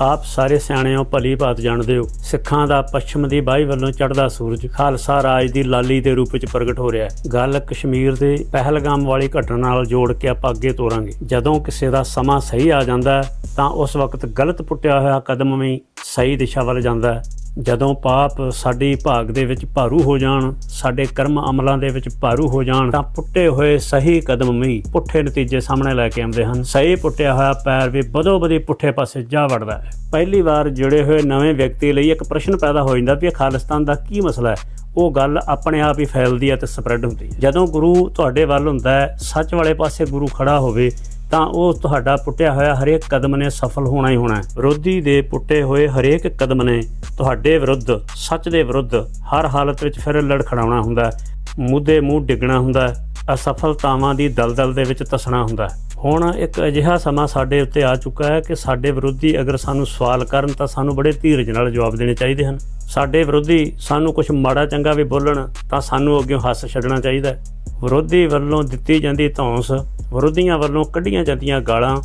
ਆਪ ਸਾਰੇ ਸਿਆਣਿਓ ਭਲੀ ਭਾਤ ਜਾਣਦੇ ਹੋ। ਸਿੱਖਾਂ ਦਾ ਪੱਛਮ ਦੀ ਬਾਈ ਵੱਲੋਂ ਚੜ੍ਹਦਾ ਸੂਰਜ ਖਾਲਸਾ ਰਾਜ ਦੀ ਲਾਲੀ ਦੇ ਰੂਪ ਵਿੱਚ ਪ੍ਰਗਟ ਹੋ ਰਿਹਾ ਹੈ। ਗੱਲ ਕਸ਼ਮੀਰ ਦੇ ਪਹਿਲਗਾਮ ਵਾਲੀ ਘਟਨਾ ਨਾਲ ਜੋੜ ਕੇ ਆਪਾਂ ਅੱਗੇ ਤੋਰਾਂਗੇ। ਜਦੋਂ ਕਿਸੇ ਦਾ ਸਮਾਂ ਸਹੀ ਆ ਜਾਂਦਾ ਹੈ, ਤਾਂ ਉਸ ਵਕਤ ਗਲਤ ਪੁੱਟਿਆ ਹੋਇਆ ਕਦਮ ਵੀ ਸਹੀ ਦਿਸ਼ਾ ਵੱਲ ਜਾਂਦਾ ਹੈ। ਜਦੋਂ ਪਾਪ ਸਾਡੀ ਭਾਗ ਦੇ ਵਿੱਚ ਭਾਰੂ ਹੋ ਜਾਣ, ਸਾਡੇ ਕਰਮ ਅਮਲਾਂ ਦੇ ਵਿੱਚ ਭਾਰੂ ਹੋ ਜਾਣ, ਤਾਂ ਪੁੱਟੇ ਹੋਏ ਸਹੀ ਕਦਮ ਵੀ ਪੁੱਠੇ ਨਤੀਜੇ ਸਾਹਮਣੇ ਲੈ ਕੇ ਆਉਂਦੇ ਹਨ। ਸਹੀ ਪੁੱਟਿਆ ਹੋਇਆ ਪੈਰ ਵੀ ਬਦੋ ਬਦੀ ਪੁੱਠੇ ਪਾਸੇ ਜਾ ਵੜਦਾ ਹੈ। ਪਹਿਲੀ ਵਾਰ ਜੁੜੇ ਹੋਏ ਨਵੇਂ ਵਿਅਕਤੀ ਲਈ ਇੱਕ ਪ੍ਰਸ਼ਨ ਪੈਦਾ ਹੋ ਜਾਂਦਾ ਵੀ ਇਹ ਖਾਲਿਸਤਾਨ ਦਾ ਕੀ ਮਸਲਾ ਹੈ? ਉਹ ਗੱਲ ਆਪਣੇ ਆਪ ਹੀ ਫੈਲਦੀ ਹੈ ਤੇ ਸਪਰੈਡ ਹੁੰਦੀ ਹੈ। ਜਦੋਂ ਗੁਰੂ ਤੁਹਾਡੇ ਵੱਲ ਹੁੰਦਾ ਹੈ, ਸੱਚ ਵਾਲੇ ਪਾਸੇ ਗੁਰੂ ਖੜਾ ਹੋਵੇ ਤਾਂ ਉਹ ਤੁਹਾਡਾ ਪੁੱਟਿਆ ਹੋਇਆ ਹਰੇਕ ਕਦਮ ਨੇ ਸਫਲ ਹੋਣਾ ਹੀ ਹੋਣਾ ਹੈ। ਵਿਰੋਧੀ ਦੇ ਪੁੱਟੇ ਹੋਏ ਹਰੇਕ ਕਦਮ ਨੇ ਤੁਹਾਡੇ ਵਿਰੁੱਧ, ਸੱਚ ਦੇ ਵਿਰੁੱਧ ਹਰ ਹਾਲਤ ਵਿੱਚ ਫਿਰ ਲੜਖੜਾਉਣਾ ਹੁੰਦਾ ਮੁੱਦੇ ਮੂੰਹ ਡਿੱਗਣਾ ਹੁੰਦਾ ਅਸਫਲਤਾਵਾਂ ਦੀ ਦਲਦਲ ਦੇ ਵਿੱਚ ਤਸਣਾ ਹੁੰਦਾ ਹੁਣ ਇੱਕ ਅਜਿਹਾ ਸਮਾਂ ਸਾਡੇ ਉੱਤੇ ਆ ਚੁੱਕਾ ਹੈ ਕਿ ਸਾਡੇ ਵਿਰੋਧੀ ਅਗਰ ਸਾਨੂੰ ਸਵਾਲ ਕਰਨ ਤਾਂ ਸਾਨੂੰ ਬੜੇ ਧੀਰਜ ਨਾਲ ਜਵਾਬ ਦੇਣੇ ਚਾਹੀਦੇ ਹਨ। ਸਾਡੇ ਵਿਰੋਧੀ ਸਾਨੂੰ ਕੁਝ ਮਾੜਾ ਚੰਗਾ ਵੀ ਬੋਲਣ ਤਾਂ ਸਾਨੂੰ ਅੱਗੇ ਹੱਸ ਛੱਡਣਾ ਚਾਹੀਦਾ ਹੈ। ਵਿਰੋਧੀ ਵੱਲੋਂ ਦਿੱਤੀ ਜਾਂਦੀ ਧੌਂਸ ਵਿਰੋਧੀਆਂ ਵੱਲੋਂ ਕੱਢੀਆਂ ਜਾਂਦੀਆਂ ਗਾਲਾਂ,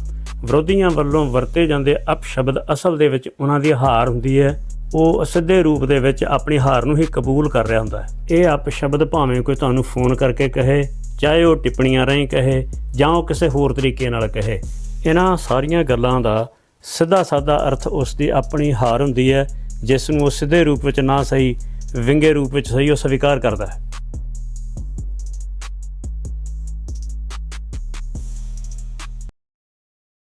ਵਿਰੋਧੀਆਂ ਵੱਲੋਂ ਵਰਤੇ ਜਾਂਦੇ ਅਪਸ਼ਬਦ ਅਸਲ ਦੇ ਵਿੱਚ ਉਹਨਾਂ ਦੀ ਹਾਰ ਹੁੰਦੀ ਹੈ। ਉਹ ਸਿੱਧੇ ਰੂਪ ਦੇ ਵਿੱਚ ਆਪਣੀ ਹਾਰ ਨੂੰ ਹੀ ਕਬੂਲ ਕਰ ਰਿਹਾ ਹੁੰਦਾ ਹੈ। ਇਹ ਅਪਸ਼ਬਦ ਭਾਵੇਂ ਕੋਈ ਤੁਹਾਨੂੰ ਫੋਨ ਕਰਕੇ ਕਹੇ, ਚਾਹੇ ਉਹ ਟਿੱਪਣੀਆਂ ਰਾਹੀਂ ਕਹੇ, ਜਾਂ ਉਹ ਕਿਸੇ ਹੋਰ ਤਰੀਕੇ ਨਾਲ ਕਹੇ। ਇਹਨਾਂ ਸਾਰੀਆਂ ਗੱਲਾਂ ਦਾ ਸਿੱਧਾ ਸਾਦਾ ਅਰਥ ਉਸ ਦੀ ਆਪਣੀ ਹਾਰ ਹੁੰਦੀ ਹੈ, ਜਿਸ ਨੂੰ ਉਹ ਸਿੱਧੇ ਰੂਪ ਵਿੱਚ ਨਾ ਸਹੀ, ਵਿੰਗੇ ਰੂਪ ਵਿੱਚ ਸਹੀ ਉਹ ਸਵੀਕਾਰ ਕਰਦਾ ਹੈ।